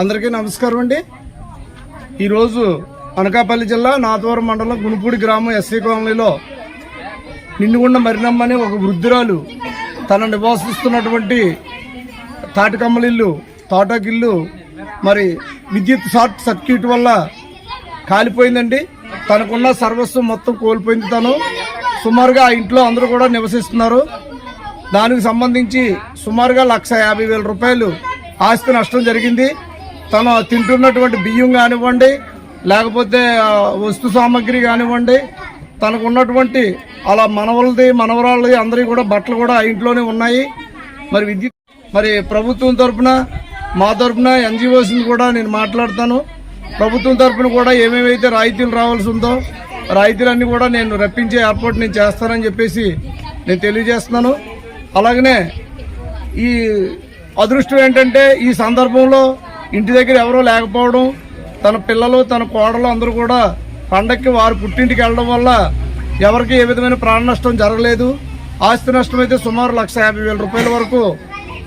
అందరికీ నమస్కారం అండి. ఈరోజు అనకాపల్లి జిల్లా నాతవరం మండలం గుణపూడి గ్రామం ఎస్సీ కాలనీలో నిండుగుండ మరినమ్మని ఒక వృద్ధురాలు తన నివాసిస్తున్నటువంటి తాటికమ్మలిల్లు తోటకిల్లు మరి విద్యుత్ షార్ట్ సర్క్యూట్ వల్ల కాలిపోయిందండి. తనకున్న సర్వస్వం మొత్తం కోల్పోయింది తను. సుమారుగా ఆ ఇంట్లో అందరూ కూడా నివసిస్తున్నారు. దానికి సంబంధించి సుమారుగా లక్ష యాభై వేల రూపాయలు ఆస్తి నష్టం జరిగింది. తను తింటున్నటువంటి బియ్యం కానివ్వండి లేకపోతే వస్తు సామాగ్రి కానివ్వండి తనకు ఉన్నటువంటి అలా మనవలది మనవరాళ్ళది అందరి కూడా బట్టలు కూడా ఇంట్లోనే ఉన్నాయి. మరి విద్యుత్ మరి ప్రభుత్వం తరఫున మా తరపున ఎన్జిఓస్ని కూడా నేను మాట్లాడతాను. ప్రభుత్వం తరపున కూడా ఏమేమైతే రాయితీలు రావాల్సి ఉందో రాయితీలన్నీ కూడా నేను రప్పించే ఏర్పాటు నేను చేస్తానని చెప్పేసి నేను తెలియజేస్తున్నాను. అలాగనే ఈ అదృష్టం ఏంటంటే ఈ సందర్భంలో ఇంటి దగ్గర ఎవరో లేకపోవడం తన పిల్లలు తన కోడలు అందరూ కూడా పండక్కి వారు పుట్టింటికి వెళ్ళడం వల్ల ఎవరికి ఏ విధమైన ప్రాణ నష్టం జరగలేదు. ఆస్తి నష్టం అయితే సుమారు లక్ష యాభై వేల రూపాయల వరకు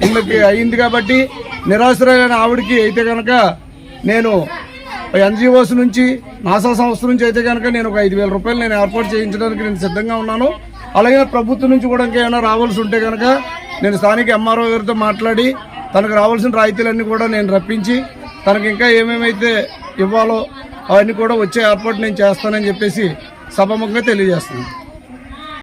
ఈమెకి అయింది కాబట్టి నిరాశ్రయమైన ఆవిడకి అయితే కనుక నేను ఎన్జిఓస్ నుంచి నాసా సంస్థ నుంచి అయితే కనుక నేను ఒక ఐదు వేల రూపాయలు నేను ఏర్పాటు చేయించడానికి నేను సిద్ధంగా ఉన్నాను. అలాగే ప్రభుత్వం నుంచి కూడా ఇంకేమైనా రావాల్సి ఉంటే కనుక నేను స్థానిక ఎంఆర్ఓ గారితో మాట్లాడి తనకు రావాల్సిన రాయితీలన్నీ కూడా నేను రప్పించి తనకి ఇంకా ఏమేమైతే ఇవ్వాలో అవన్నీ కూడా వచ్చే ఏర్పాటు నేను చేస్తానని చెప్పేసి సభముఖంగా తెలియజేస్తున్నాను.